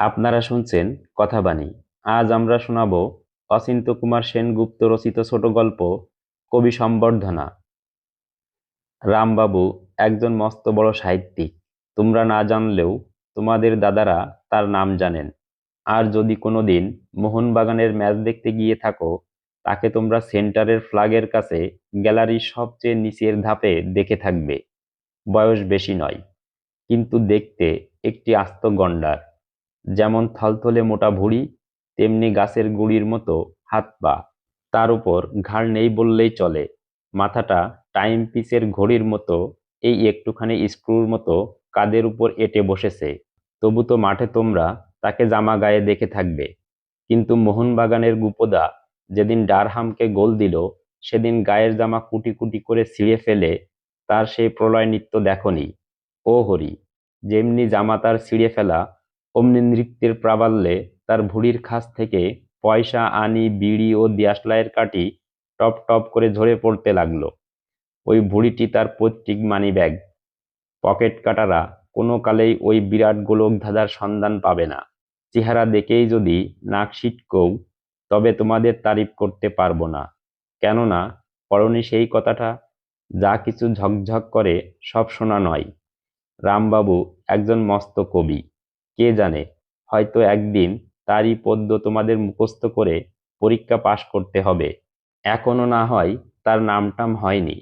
আপনারা শুনছেন কথাবাণী। আজ আমরা শোনাব অচিন্ত কুমার সেনগুপ্ত রচিত ছোট গল্প, কবি সম্বর্ধনা। রামবাবু একজন মস্ত বড় সাহিত্যিক। তোমরা না জানলেও তোমাদের দাদারা তার নাম জানেন। আর যদি কোনোদিন মোহনবাগানের ম্যাচ দেখতে গিয়ে থাকো, তাকে তোমরা সেন্টারের ফ্লাগের কাছে গ্যালারির সবচেয়ে নিচের ধাপে দেখে থাকবে। বয়স বেশি নয়, কিন্তু দেখতে একটি আস্ত গণ্ডার যেমন থলথলে মোটা ভুঁড়ি, তেমনি গাছের গুঁড়ির মতো হাত পা। তার উপর ঘাড় নেই বললেই চলে। মাথাটা টাইম পিসের ঘড়ির মতো, এই একটুখানি স্ক্রুর মতো কাদের উপর এঁটে বসেছে। তবু তো মাঠে তোমরা তাকে জামা গায়ে দেখে থাকবে। কিন্তু মোহনবাগানের গুপদা যেদিন ডারহামকে গোল দিল, সেদিন গায়ের জামা কুটি কুটি করে ছিঁড়ে ফেলে তার সেই প্রলয় নৃত্য দেখনি। ও হরি, যেমনি জামা তার ছিঁড়ে ফেলা অমনি নৃত্যের প্রাবল্যে তার ভুড়ির খাস থেকে পয়সা, আনি, বিড়ি ও দিয়াশলাইয়ের কাটি টপ টপ করে ঝরে পড়তে লাগল। ওই ভুড়িটি তার পৈতৃক মানি ব্যাগ। পকেট কাটারা কোনো কালেই ওই বিরাট গোলক ধাঁধার সন্ধান পাবে না। চেহারা দেখেই যদি নাক সিটকও, তবে তোমাদের তারিফ করতে পারব না। কেননা, পরনি সেই কথাটা, যা কিছু ঝকঝক করে সব শোনা নয়। রামবাবু একজন মস্ত কবি। কে জানে? হয়তো একদিন তারই পদ্য তোমাদের মুখস্থ করে পরীক্ষা পাশ করতে হবে। এখনও না হয় তার নামটাম হয়নি।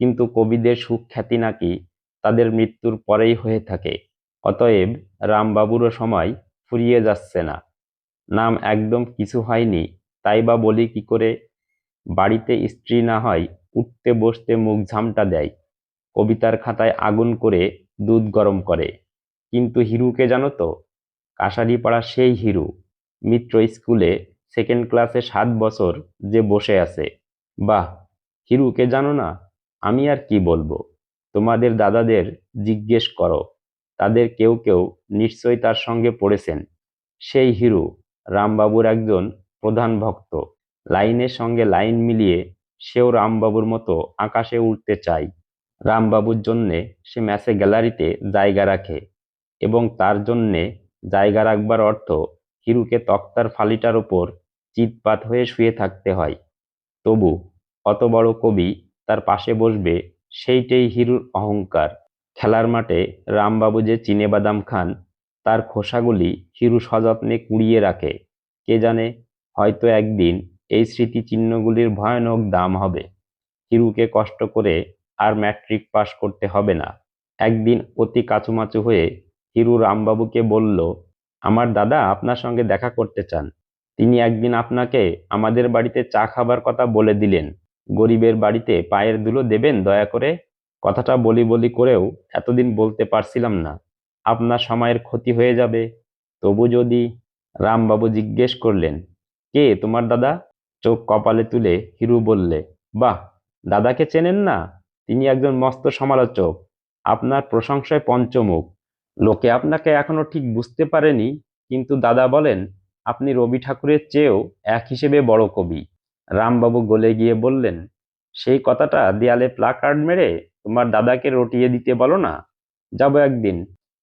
কিন্তু কবিদের সুখ্যাতি নাকি তাদের মৃত্যুর পরেই হয়ে থাকে। অতএব রামবাবুরও সময় ফুরিয়ে যাচ্ছে না। নাম একদম কিছু হয়নি, তাই বা বলি কি করে? বাড়িতে স্ত্রী না হয় উঠতে বসতে মুখ ঝামটা দেয়। কবিতার খাতায় আগুন করে দুধ গরম করে। কিন্তু হিরুকে জানো তো? কাশারিপাড়া সেই হিরু। মিত্র স্কুলে সেকেন্ড ক্লাসে সাত বছর যে বসে আছে। বাহ হিরুকে জানো না? আমি আর কি বলব? তোমাদের দাদাদের জিজ্ঞেস করো। তাদের কেউ কেউ নিশ্চয়ই তার সঙ্গে পড়েছেন। সেই হিরু রামবাবুর একজন প্রধান ভক্ত। লাইনের সঙ্গে লাইন মিলিয়ে সেও রামবাবুর মতো আকাশে উঠতে চায়। রামবাবুর জন্যে সে ম্যাচে গ্যালারিতে জায়গা রাখে। এবং তার জন্যে জায়গা রাখবার অর্থ হিরুকে তক্তার ফালিটার ওপর চিৎপাত হয়ে শুয়ে থাকতে হয়। তবু অত বড় কবি তার পাশে বসবে সেইটেই হিরুর অহংকার। খেলার মাঠে রামবাবু যে চিনেবাদাম খান, তার খোসাগুলি হিরু সযত্নে কুড়িয়ে রাখে। কে জানে হয়তো একদিন এই স্মৃতিচিহ্নগুলির ভয়ানক দাম হবে। হিরুকে কষ্ট করে আর ম্যাট্রিক পাশ করতে হবে না। একদিন অতি কাচুমাচু হয়ে হিরু রামবাবুকে বলল, আমার দাদা আপনার সঙ্গে দেখা করতে চান। তিনি একদিন আপনাকে আমাদের বাড়িতে চা খাবার কথা বলে দিলেন। গরিবের বাড়িতে পায়ের দুলো দেবেন দয়া করে? কথাটা বলি বলি করেও এতদিন বলতে পারছিলাম না। আপনার সময়ের ক্ষতি হয়ে যাবে। তবু যদি রামবাবু জিজ্ঞেস করলেন, কে তোমার দাদা? চোখ কপালে তুলে হিরু বললে, বাহ, দাদাকে চেনেন না? তিনি একজন মস্ত সমালোচক। আপনার প্রশংসায় পঞ্চমুখ। লোকে আপনাকে এখনও ঠিক বুঝতে পারেনি, কিন্তু দাদা বলেন, আপনি রবি ঠাকুরের চেয়েও এক হিসেবে বড় কবি। রামবাবু গলে গিয়ে বললেন, সেই কথাটা দেয়ালে প্লাকার্ড মেরে তোমার দাদাকে রটিয়ে দিতে বলো না। যাব একদিন,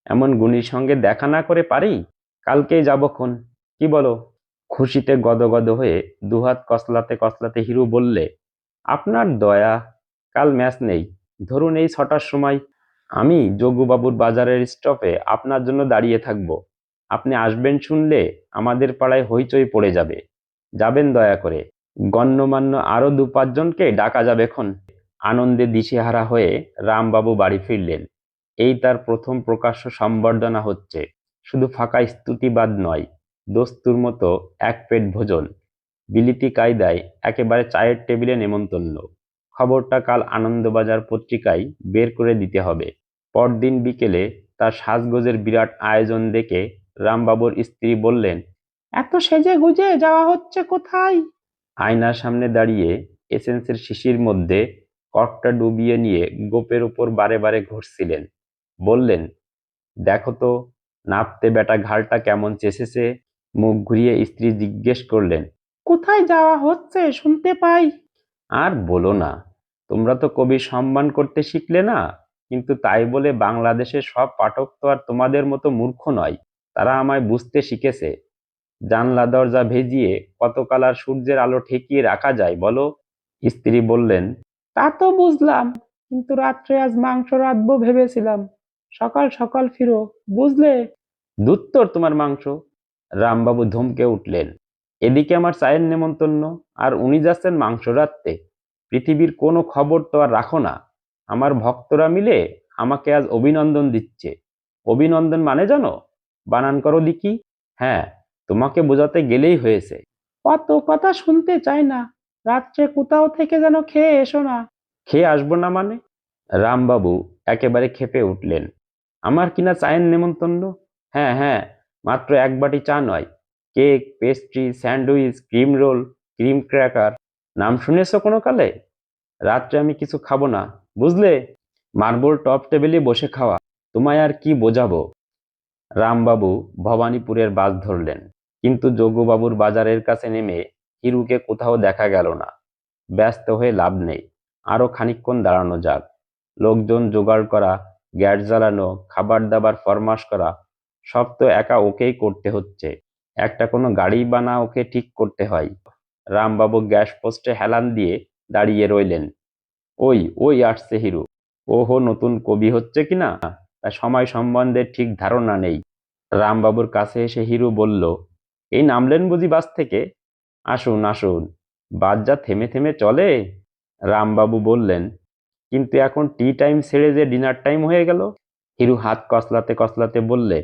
এমন গুণীর সঙ্গে দেখা না করে পারি? কালকেই যাবক্ষণ কি বলো? খুশিতে গদগদ হয়ে দুহাত কসলাতে কসলাতে হিরু বললে, আপনার দয়া, কাল ম্যাচ নেই। ধরুন এই ছটার সময় আমি যোগুবাবুর বাজারের স্টপে আপনার জন্য দাঁড়িয়ে থাকব। আপনি আসবেন শুনলে আমাদের পাড়ায় হইচই পড়ে যাবে। যাবেন দয়া করে। গণ্যমান্য আরও দু পাঁচজনকে ডাকা যাবে খন আনন্দে দিশেহারা হয়ে রামবাবু বাড়ি ফিরলেন। এই তার প্রথম প্রকাশ্য সম্বর্ধনা হচ্ছে, শুধু ফাঁকা স্তুতিবাদ নয়, দস্তুর মতো এক পেট ভোজন। বিলিতি কায়দায় একেবারে চায়ের টেবিলে নেমন্তন্ন। খবরটা কাল আনন্দবাজার পত্রিকায় বের করে দিতে হবে। পরদিন বিকেলে তার সাজগোজের বিরাট আয়োজন দেখে রামবাবুর স্ত্রী বললেন, এত সেজে গুজে যাওয়া হচ্ছে কোথায়? আয়নার সামনে দাঁড়িয়ে এসেন্সের শিশির মধ্যে কটটা ডুবিয়ে নিয়ে গোপের ওপর বারে বারে ঘষছিলেন। বললেন, দেখো তো, নাপতে বেটা ঘাড়টা কেমন চেষেছে? মুখ ঘুরিয়ে স্ত্রী জিজ্ঞেস করলেন, কোথায় যাওয়া হচ্ছে শুনতে পাই? আর বলো না, তোমরা তো কবি সম্মান করতে শিখলে না? কিন্তু তাই বলে বাংলাদেশের সব পাঠক তো আর তোমাদের মতো মূর্খ নয়। তারা আমায় বুঝতে শিখেছে। জানলা দরজা ভেজিয়ে কত কালার সূর্যের আলো ঠেকিয়ে রাখা যায় বলো? স্ত্রী বললেন, তা তো বুঝলাম, কিন্তু রাত্রে আজ মাংস রাঁধবো ভেবেছিলাম। সকাল সকাল ফিরো, বুঝলে? দুত্তর তোমার মাংস? রামবাবু ধমকে উঠলেন, এদিকে আমার চায়ের নেমন্তন্ন, আর উনি যাচ্ছেন মাংস রাখতে পৃথিবীর কোনো খবর তো আর রাখো না। আমার ভক্তরা মিলে আমাকে আজ অভিনন্দন দিচ্ছে। অভিনন্দন মানে জানো? বানান করো দিকি হ্যাঁ তোমাকে বোঝাতে গেলেই হয়েছে। অত কথা শুনতে চাই না। রাত্রে কোথাও থেকে যেন খেয়ে এসো না। খেয়ে আসব না মানে? রামবাবু একেবারে খেপে উঠলেন। আমার কিনা চায়ের নেমন্তন্ন? হ্যাঁ হ্যাঁ মাত্র এক বাটি চা নয়। Cake, pastry, sandwich, cream roll, cream cracker. নাম শুনেছো কোনো কালে? রাত্রে আমি কিছু খাব না। বুঝলে? মার্বল টপ টেবিলে বসে খাওয়া। তোমায় আর কি বোঝাবো? রামবাবু ভবানীপুরের বাস ধরলেন। কিন্তু যোগ্যবাবুর বাজারের কাছে নেমে হিরুকে কোথাও দেখা গেল না। ব্যস্ত হয়ে লাভ নেই। আরও খানিকক্ষণ দাঁড়ানো যাক। লোকজন জোগাড় করা, গ্যাস জ্বালানো, খাবার দাবার ফরমাস করা, সব তো একা ওকেই করতে হচ্ছে। একটা কোনো গাড়ি বানা ওকে ঠিক করতে হয়। রামবাবু গ্যাস পোস্টে হেলান দিয়ে দাঁড়িয়ে রইলেন। ওই ওই আসছে হিরু। ওহো, নতুন কবি হচ্ছে কিনা তা সময় সম্বন্ধে ঠিক ধারণা নেই। রামবাবুর কাছে এসে হিরু বলল, এই নামলেন বুঝি বাস থেকে? আসুন আসুন। বাস যা থেমে থেমে চলে? রামবাবু বললেন, কিন্তু এখন টি টাইম ছেড়ে যে ডিনার টাইম হয়ে গেল? হিরু হাত কসলাতে কসলাতে বললে,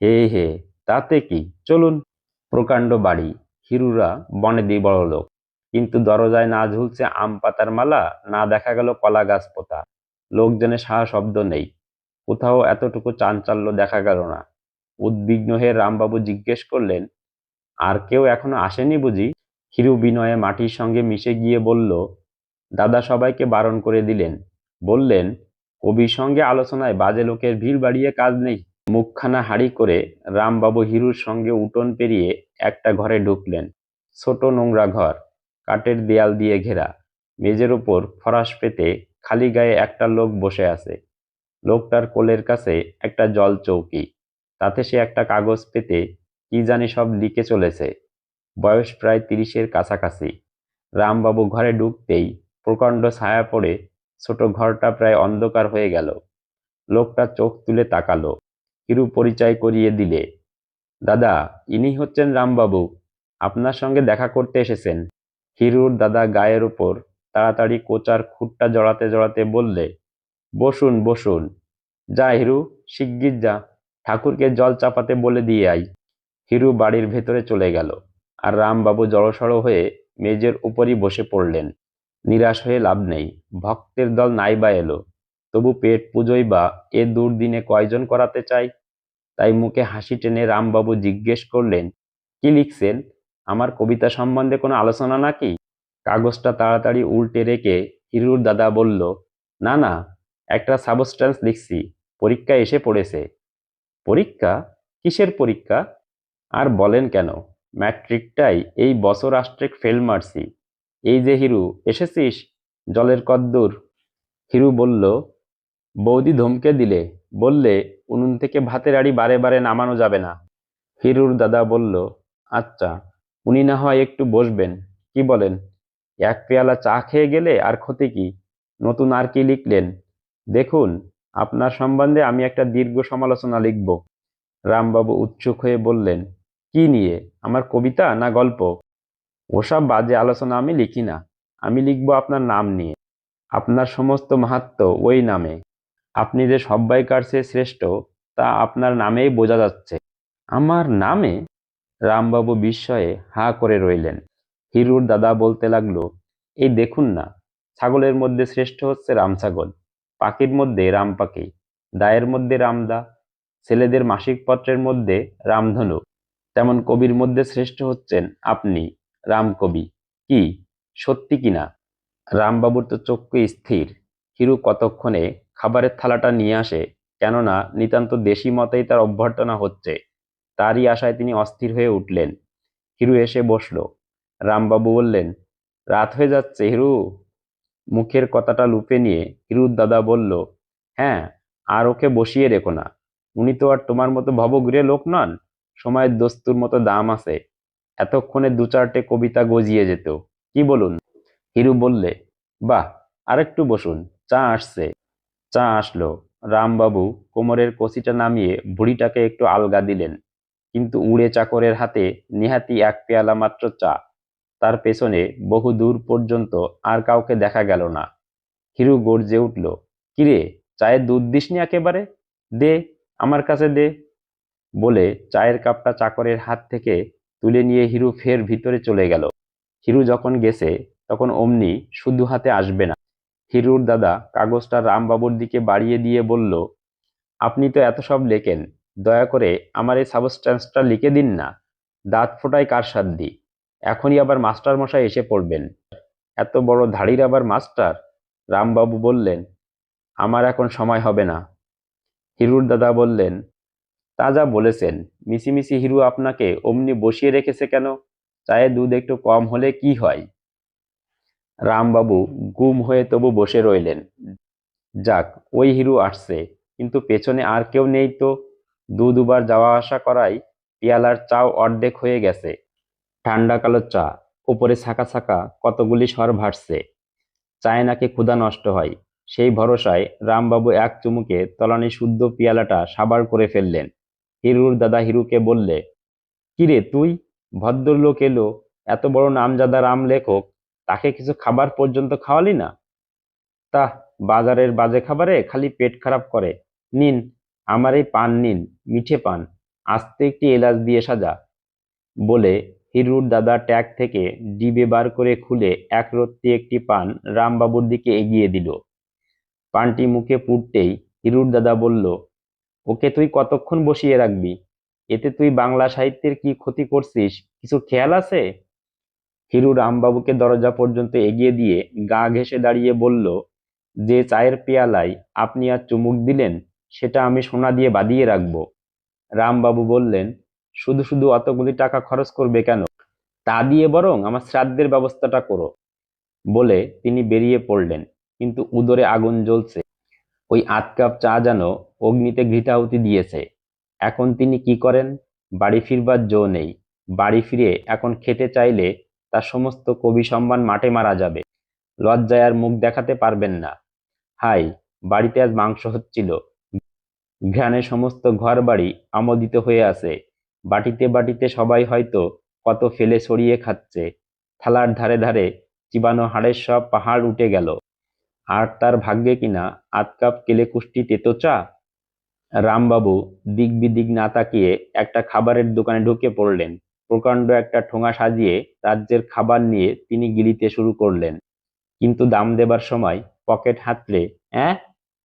হে হে, তাতে কি? চলুন। প্রকাণ্ড বাড়ি। হিরুরা বনে দিয়ে বড় লোক কিন্তু দরজায় না ঝুলছে আম পাতার মালা, না দেখা গেল কলা গাছ পোতা। লোকজনের সাহা শব্দ নেই। কোথাও এতটুকু চাঞ্চল্য দেখা গেল না। উদ্বিগ্ন হয়ে রামবাবু জিজ্ঞেস করলেন, আর কেউ এখনও আসেনি বুঝি? হিরু বিনয়ে মাটির সঙ্গে মিশে গিয়ে বলল, দাদা সবাইকে বারণ করে দিলেন। বললেন, কবির সঙ্গে আলোচনায় বাজে লোকের ভিড় বাড়িয়ে কাজ নেই। মুখখানা হাড়ি করে রামবাবু হিরুর সঙ্গে উঠোন পেরিয়ে একটা ঘরে ঢুকলেন। ছোট নোংরা ঘর। কাঠের দেয়াল দিয়ে ঘেরা। মেজের ওপর ফরাস পেতে খালি গায়ে একটা লোক বসে আছে। লোকটার কোলের কাছে একটা জল চৌকি। তাতে সে একটা কাগজ পেতে কি জানি সব লিখে চলেছে। বয়স প্রায় তিরিশের কাছাকাছি। রামবাবু ঘরে ঢুকতেই প্রকাণ্ড ছায়া পড়ে ছোট ঘরটা প্রায় অন্ধকার হয়ে গেল। লোকটা চোখ তুলে তাকালো হিরু পরিচয় করিয়ে দিলে। দাদা, ইনি হচ্ছেন রামবাবু। আপনার সঙ্গে দেখা করতে এসেছেন। হিরুর দাদা গায়ের উপর তাড়াতাড়ি কোচার খুঁটটা জড়াতে জড়াতে বললে, বসুন বসুন। যা হিরু, শিগগির যা। ঠাকুরকে জল চাপাতে বলে দিয়ে আই হিরু বাড়ির ভেতরে চলে গেল আর রামবাবু জড়সড় হয়ে মেজের উপরই বসে পড়লেন। নিরাশ হয়ে লাভ নেই। ভক্তের দল নাই বা এলো। তবু পেট পুজোই বা এ দুর্দিনে কয়জন করাতে চাই তাই মুখে হাসি টেনে রামবাবু জিজ্ঞেস করলেন, কি লিখছেন? আমার কবিতা সম্বন্ধে কোনো আলোচনা নাকি? কাগজটা তাড়াতাড়ি উল্টে রেখে হিরুর দাদা বলল, না না, একটা সাবস্ট্যান্স লিখছি, পরীক্ষা এসে পড়েছে। পরীক্ষা? কিসের পরীক্ষা? আর বলেন কেন? ম্যাট্রিকটাই এই বছর আষ্ট্রেক ফেল মারছি। এই যে হিরু, এসেছিস? জলের কদ্দূর? হিরু বলল, বৌদি ধমকে দিলে, বললে উনুন থেকে ভাতের আড়ি বারে বারে নামানো যাবে না। হিরুর দাদা বলল আচ্ছা। উনি না হয় একটু বসবেন। কি বলেন? এক পেয়ালা চা খেয়ে গেলে আর ক্ষতি কি? নতুন আর কি লিখলেন? দেখুন, আপনার সম্বন্ধে আমি একটা দীর্ঘ সমালোচনা লিখব। রামবাবু উৎসুক হয়ে বললেন, কি নিয়ে? আমার কবিতা না গল্প? ওসব বাজে আলোচনা আমি লিখি না। আমি লিখব আপনার নাম নিয়ে। আপনার সমস্ত মাহাত্ম্য ওই নামে। আপনি যে সব্বাইকার চেয়ে শ্রেষ্ঠ, তা আপনার নামেই বোঝা যাচ্ছে। আমার নামে? রামবাবু বিস্ময়ে হা করে রইলেন। হিরুর দাদা বলতে লাগল, এই দেখুন না, ছাগলের মধ্যে শ্রেষ্ঠ হচ্ছে রাম ছাগল পাখির মধ্যে রাম পাখি দায়ের মধ্যে রামদা, ছেলেদের মাসিক পত্রের মধ্যে রামধনু, তেমন কবির মধ্যে শ্রেষ্ঠ হচ্ছেন আপনি, রামকবি, কি, সত্যি কিনা রামবাবুর তো চক্ষু স্থির, হিরু কতক্ষণে খাবারের থালাটা নিয়ে আসে, কেননা নিতান্ত দেশি মতেই তার অভ্যর্থনা হচ্ছে। তারই আশায় তিনি অস্থির হয়ে উঠলেন। হিরু এসে বসল। রামবাবু বললেন, রাত হয়ে যাচ্ছে হিরু। মুখের কথাটা লুপে নিয়ে হিরুর দাদা বলল হ্যাঁ আর ওকে বসিয়ে রেখো না। উনি তো আর তোমার মতো ভবঘুরে লোক নন। সময়ের দস্তুর মতো দাম আছে। এতক্ষণে দু চারটে কবিতা গজিয়ে যেত। কি বলুন? হিরু বললে, বাহ, আরেকটু বসুন। চা আসছে। চা আসলো। রামবাবু কোমরের কষিটা নামিয়ে বুড়িটাকে একটু আলগা দিলেন। কিন্তু উড়ে চাকরের হাতে নেহাতি এক পেয়ালা মাত্র চা। তার পেছনে বহু দূর পর্যন্ত আর কাউকে দেখা গেল না। হিরু গর্জে উঠল, কিরে, চায়ের দুধ দিসনি একেবারে? দে, আমার কাছে দে। বলে চায়ের কাপটা চাকরের হাত থেকে তুলে নিয়ে হিরু ফের ভিতরে চলে গেল। হিরু যখন গেছে, তখন অমনি শুধু হাতে আসবে না। হিরুর দাদা কাগজটা রামবাবুর দিকে বাড়িয়ে দিয়ে বলল, আপনি তো এত সব লেখেন দয়া করে আমার এই সাবস্ট্যান্সটা লিখে দিন না। দাঁত ফোটায় কার সাধ্যি এখনই আবার মাস্টার মশাই এসে পড়বেন। এত বড় ধাড়ির আবার মাস্টার? রামবাবু বললেন, আমার এখন সময় হবে না। হিরুর দাদা বললেন, তা যা বলেছেন মিছিমিছি হিরু আপনাকে অমনি বসিয়ে রেখেছে কেন? চায়ে দুধ একটু কম হলে কি হয়? রামবাবু গুম হয়ে তবু বসে রইলেন। যাক, ওই হিরু আসছে, কিন্তু পেছনে আর কেউ নেই তো? দু দুবার যাওয়া আসা করায় পেয়ালার চাও অর্ধেক হয়ে গেছে। ঠান্ডা কালো চা, উপরে ছাকা ছাকা কতগুলি স্বর ভাসছে। চায় নাকি ক্ষুধা নষ্ট হয়, সেই ভরসায় রামবাবু এক চুমুকে তলানি শুদ্ধ পিয়ালাটা সাবার করে ফেললেন। হিরুর দাদা হিরুকে বললে, কিরে তুই? ভদ্রলোক এলো, এত বড় নামজাদা রাম লেখক, তাকে কিছু খাবার পর্যন্ত খাওয়ালি না? তা বাজারের বাজে খাবারে খালি পেট খারাপ করে। নিন আমার এই পান নিন, মিঠে পান, আস্তে একটি এলাচ দিয়ে সাজা, বলে হিরুর দাদা ট্যাগ থেকে ডিবে বার করে খুলে এক রত্তি একটি পান রামবাবুর দিকে এগিয়ে দিল। পানটি মুখে পুড়তেই হিরুর দাদা বলল, ওকে তুই কতক্ষণ বসিয়ে রাখবি? এতে তুই বাংলা সাহিত্যের কি ক্ষতি করছিস? কিছু খেয়াল আছে? হিরু রামবাবুকে দরজা পর্যন্ত এগিয়ে দিয়ে গা ঘেঁষে দাঁড়িয়ে বলল, যে চায়ের পেয়ালায় আপনি আর চুমুক দিলেন সেটা আমি সোনা দিয়ে বাঁধিয়ে রাখব। রামবাবু বললেন, শুধু শুধু অতগুলি টাকা খরচ করবে কেন? তা দিয়ে বরং আমার শ্রাদ্ধের ব্যবস্থাটা করো। বলে তিনি বেরিয়ে পড়লেন। কিন্তু উদরে আগুন জ্বলছে। ওই আধ কাপ চা যেন অগ্নিতে ঘৃতাহুতি দিয়েছে। এখন তিনি কি করেন? বাড়ি ফিরবার জো নেই। বাড়ি ফিরে এখন খেতে চাইলে তার সমস্ত কবি সম্মান মাঠে মারা যাবে। লজ্জায় আর মুখ দেখাতে পারবেন না। হাই বাড়িতে আজ মাংস হচ্ছিল। ঘ্রাণে সমস্ত ঘর বাড়ি আমোদিত হয়ে আছে। বাটিতে বাটিতে সবাই হয়তো কত ফেলে সরিয়ে খাচ্ছে। থালার ধারে ধারে চিবানো হাড়ের সব পাহাড় উঠে গেল। আর তার ভাগ্যে কিনা আধ কাপ কেলে কুষ্টি তেতো চা? রামবাবু দিক বিদিক না তাকিয়ে একটা খাবারের দোকানে ঢুকে পড়লেন। প্রকাণ্ড একটা ঠোঙা সাজিয়ে রাজ্যের খাবার নিয়ে তিনি গিলিতে শুরু করলেন। কিন্তু দাম দেবার সময় পকেট হাতলে অ্যাঁ?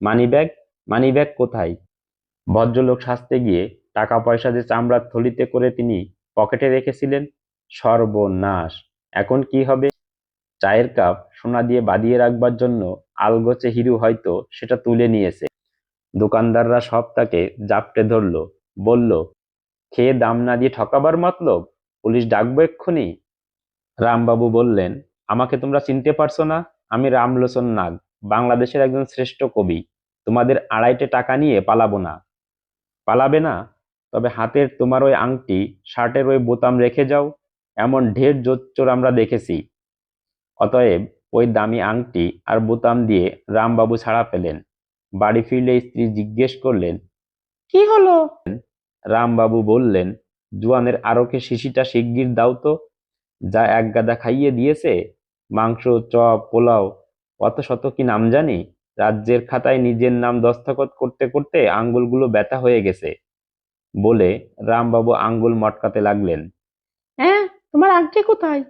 মানি ব্যাগ মানি ব্যাগ কোথায়? ভদ্রলোক সাজতে গিয়ে টাকা পয়সা যে চামড়ার থলিতে করে তিনি পকেটে রেখেছিলেন, সর্বনাশ। এখন কি হবে? চায়ের কাপ সোনা দিয়ে বাঁধিয়ে রাখবার জন্য আলগোচে হিরু হয়তো সেটা তুলে নিয়েছে। দোকানদাররা সব তাকে জাপটে ধরলো, বলল, খেয়ে দাম না দিয়ে ঠকাবার মতলব? পুলিশ ডাকবো এক্ষুনি? রামবাবু বললেন, আমাকে তোমরা চিনতে পারছ না? আমি রামলোচন নাগ, বাংলাদেশের একজন শ্রেষ্ঠ কবি। তোমাদের আড়াইটে টাকা নিয়ে পালাবো না। পালাবে না, তবে হাতের তোমার ওই আংটি, শার্টের ওই বোতাম রেখে যাও, এমন ঢের জোচ্চোর আমরা দেখেছি। অতএব ওই দামি আংটি আর বোতাম দিয়ে রামবাবু ছাড়া পেলেন। বাড়ি ফিরলে স্ত্রী জিজ্ঞেস করলেন, কি হলো? রামবাবু বললেন, জোয়ানের আরকে শিশিটা শিগগির দাও তো, যা এক গাদা খাইয়ে দিয়েছে, মাংস, চপ, পোলাও, অত শত কি নাম জানি? রাজ্যের খাতায় নিজের নাম দস্তখত করতে করতে আঙ্গুলগুলো ব্যথা হয়ে গেছে। বলে রামবাবু আঙ্গুল মটকাতে লাগলেন। হ্যাঁ তোমার আংটি কোথায়?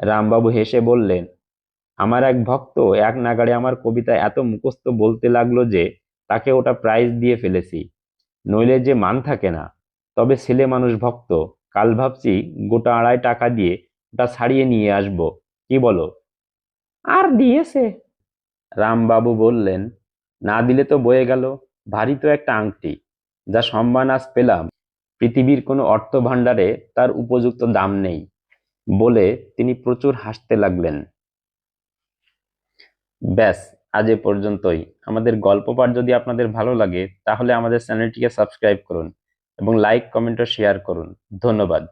রামবাবু হেসে বললেন আমার এক ভক্ত এক নাগাড়ে আমার কবিতা এত মুখস্থ বলতে লাগল যে তাকে ওটা প্রাইজ দিয়ে ফেলেছি। নইলে যে মান থাকে না। তবে ছেলে মানুষ ভক্ত কাল ভাবছি গোটা আড়াই টাকা দিয়ে ওটা ছাড়িয়ে নিয়ে আসব। কি বলো? আর দিয়েছে। রামবাবু বললেন, না দিলে তো বয়ে গেল, ভারী তো একটা আংটি, যা সম্মান আজ পেলাম। পৃথিবীর কোনো অর্থ ভাণ্ডারে তার উপযুক্ত দাম নেই। বলে তিনি প্রচুর হাসতে লাগলেন। ব্যাস, আজ এ পর্যন্তই। আমাদের গল্প পাঠ যদি আপনাদের ভালো লাগে, তাহলে আমাদের চ্যানেলটিকে সাবস্ক্রাইব করুন এবং লাইক, কমেন্ট ও শেয়ার করুন। ধন্যবাদ।